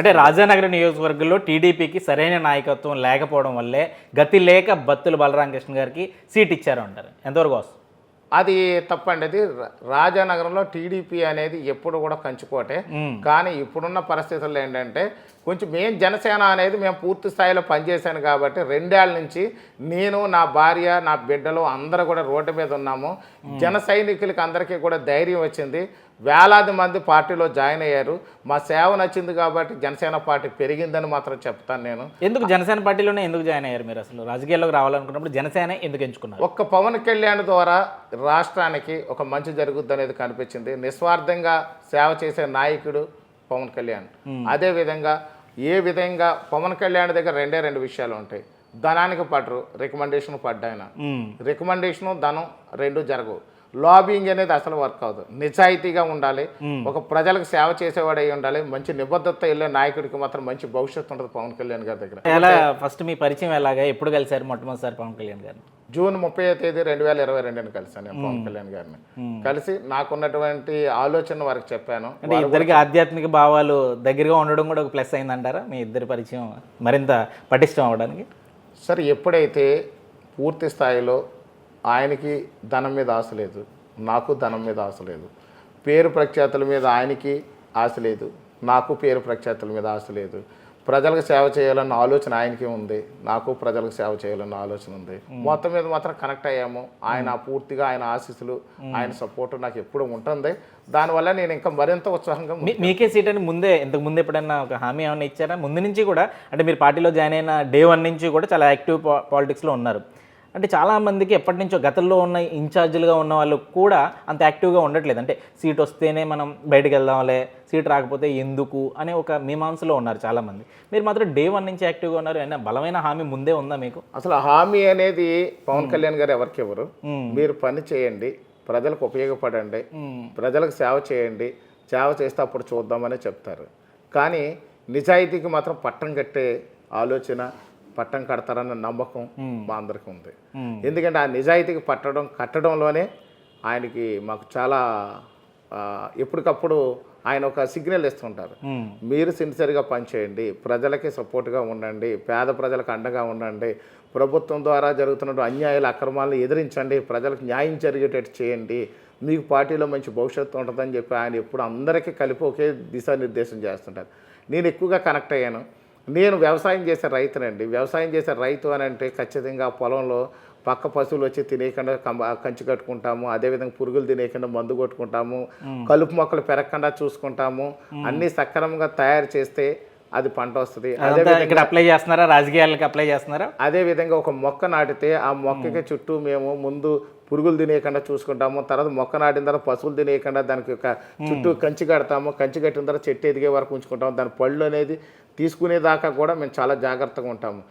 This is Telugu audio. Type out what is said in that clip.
అంటే రాజానగర్ నియోజకవర్గంలో టీడీపీకి సరైన నాయకత్వం లేకపోవడం వల్లే గతి లేక బత్తుల బలరామకృష్ణ గారికి సీట్ ఇచ్చారు అంటారు. ఎంతవరకు వస్తుంది అది తప్పండి. అది రాజానగరంలో టీడీపీ అనేది ఎప్పుడు కూడా కంచుకోటే. కానీ ఇప్పుడున్న పరిస్థితుల్లో ఏంటంటే కొంచెం మేము జనసేన అనేది మేము పూర్తి స్థాయిలో పనిచేశాను కాబట్టి రెండేళ్ళ నుంచి నేను నా భార్య నా బిడ్డలు అందరూ కూడా రోడ్డు మీద ఉన్నాము. జన సైనికులకి అందరికీ కూడా ధైర్యం వచ్చింది. వేలాది మంది పార్టీలో జాయిన్ అయ్యారు. మా సేవ నచ్చింది కాబట్టి జనసేన పార్టీ పెరిగిందని మాత్రం చెప్తాను నేను. ఎందుకు జనసేన పార్టీలోనే ఎందుకు జాయిన్ అయ్యారు మీరు అసలు? రాజకీయాల్లోకి రావాలనుకున్నప్పుడు జనసేన ఎందుకు ఎంచుకున్నారు? ఒక్క పవన్ కళ్యాణ్ ద్వారా రాష్ట్రానికి ఒక మంచి జరుగుద్ది అనేది కనిపించింది. నిస్వార్థంగా సేవ చేసే నాయకుడు పవన్ కళ్యాణ్. అదే విధంగా ఏ విధంగా పవన్ కళ్యాణ్ దగ్గర రెండే రెండు విషయాలు ఉంటాయి. ధనానికి పడరు రికమెండేషన్ పడ్డాయన. రికమెండేషను ధనం రెండు జరగవు. లాబింగ్ అనేది అసలు వర్క్ అవుతుంది నిజాయితీగా ఉండాలి. ఒక ప్రజలకు సేవ చేసేవాడు అయి ఉండాలి. మంచి నిబద్ధత వెళ్ళే నాయకుడికి మాత్రం మంచి భవిష్యత్తు ఉంటుంది పవన్ కళ్యాణ్ గారి దగ్గర. ఎలా ఫస్ట్ మీ పరిచయం ఎలాగా? ఎప్పుడు కలిసారు మొట్టమొదటిసారి పవన్ కళ్యాణ్ గారు జూన్ ముప్పై తేదీ రెండు వేల ఇరవై రెండుని కలిసాను నేను పవన్ కళ్యాణ్ గారిని. కలిసి నాకున్నటువంటి ఆలోచన వారికి చెప్పాను. అంటే ఇద్దరికి ఆధ్యాత్మిక భావాలు దగ్గరగా ఉండడం కూడా ఒక ప్లస్ అయిందంటారా? మీ ఇద్దరి పరిచయం మరింత పటిష్టం అవ్వడానికి? సరే ఎప్పుడైతే పూర్తి స్థాయిలో ఆయనకి ధనం మీద ఆశ లేదు. నాకు ధనం మీద ఆశ లేదు. పేరు ప్రఖ్యాతుల మీద ఆయనకి ఆశ లేదు. నాకు పేరు ప్రఖ్యాతుల మీద ఆశ లేదు. ప్రజలకు సేవ చేయాలన్న ఆలోచన ఆయనకి ఉంది. నాకు ప్రజలకు సేవ చేయాలన్న ఆలోచన ఉంది. మొత్తం మీద మాత్రం కనెక్ట్ అయ్యాము. ఆయన పూర్తిగా ఆయన ఆశీస్సులు ఆయన సపోర్ట్ నాకు ఎప్పుడు ఉంటుంది. దానివల్ల నేను ఇంకా మరింత ఉత్సాహంగా మీ- మీకే సీట్ అని ముందే ఇంతకు ముందు ఎప్పుడైనా ఒక హామీ ఏమైనా ఇచ్చారా? ముందు నుంచి కూడా అంటే మీరు పార్టీలో జాయిన్ అయిన డే వన్ నుంచి కూడా చాలా యాక్టివ్ పాలిటిక్స్లో ఉన్నారు. అంటే చాలా మందికి ఎప్పటి నుంచో గతంలో ఉన్న ఇన్ఛార్జీలుగా ఉన్న వాళ్ళు కూడా అంత యాక్టివ్గా ఉండట్లేదు. అంటే సీట్ వస్తేనే మనం బయటకు వెళ్దాంలే సీట్ రాకపోతే ఎందుకు అనే ఒక మీమాంసలో ఉన్నారు చాలామంది. మీరు మాత్రం డే వన్ నుంచి యాక్టివ్గా ఉన్నారు. అయినా బలమైన హామీ ముందే ఉందా మీకు? అసలు హామీ అనేది పవన్ కళ్యాణ్ గారు ఎవరికి ఎవరు మీరు పని చేయండి ప్రజలకు ఉపయోగపడండి ప్రజలకు సేవ చేయండి సేవ చేస్తే అప్పుడు చూద్దామని చెప్తారు. కానీ నిజాయితీకి మాత్రం పట్టం కట్టే ఆలోచన పట్టం కడతారన్న నమ్మకం మా అందరికీ ఉంది. ఎందుకంటే ఆ నిజాయితీకి పట్టడం కట్టడంలోనే ఆయనకి మాకు చాలా ఎప్పటికప్పుడు ఆయన ఒక సిగ్నల్ ఇస్తుంటారు. మీరు సిన్సియర్గా పనిచేయండి ప్రజలకి సపోర్ట్గా ఉండండి పేద ప్రజలకు అండగా ఉండండి ప్రభుత్వం ద్వారా జరుగుతున్న అన్యాయాల అక్రమాలను ఎదిరించండి ప్రజలకు న్యాయం జరిగేటట్టు చేయండి మీకు పార్టీలో మంచి భవిష్యత్తు ఉంటుందని చెప్పి ఆయన ఎప్పుడు అందరికీ కలిపి ఒకే దిశానిర్దేశం చేస్తుంటారు. నేను ఎక్కువగా కనెక్ట్ అయ్యాను. నేను వ్యవసాయం చేసే రైతునండి. వ్యవసాయం చేసే రైతు అని అంటే ఖచ్చితంగా పొలంలో పక్క పశువులు వచ్చి తినేయకుండా కంబ- కంచి కట్టుకుంటాము. అదేవిధంగా పురుగులు తినేయకుండా మందు కొట్టుకుంటాము. కలుపు మొక్కలు పెరగకుండా చూసుకుంటాము. అన్నీ సక్రమంగా తయారు చేస్తే అది పంట వస్తుంది. ఇక్కడ అప్లై చేస్తున్నారా? రాజకీయాలకు అప్లై చేస్తున్నారా? అదే విధంగా ఒక మొక్క నాటితే ఆ మొక్కకి చుట్టూ మేము ముందు పురుగులు తినేయకుండా చూసుకుంటాము తర్వాత మొక్క నాటిన తర్వాత పశువులు తినేయకుండా దానికి ఒక చుట్టూ కంచి కడతాము కంచి కట్టిన తర్వాత చెట్టు ఎదిగే వరకు ఉంచుకుంటాము. దాని పళ్ళు అనేది తీసుకునేదాకా కూడా మేము చాలా జాగ్రత్తగా ఉంటాము.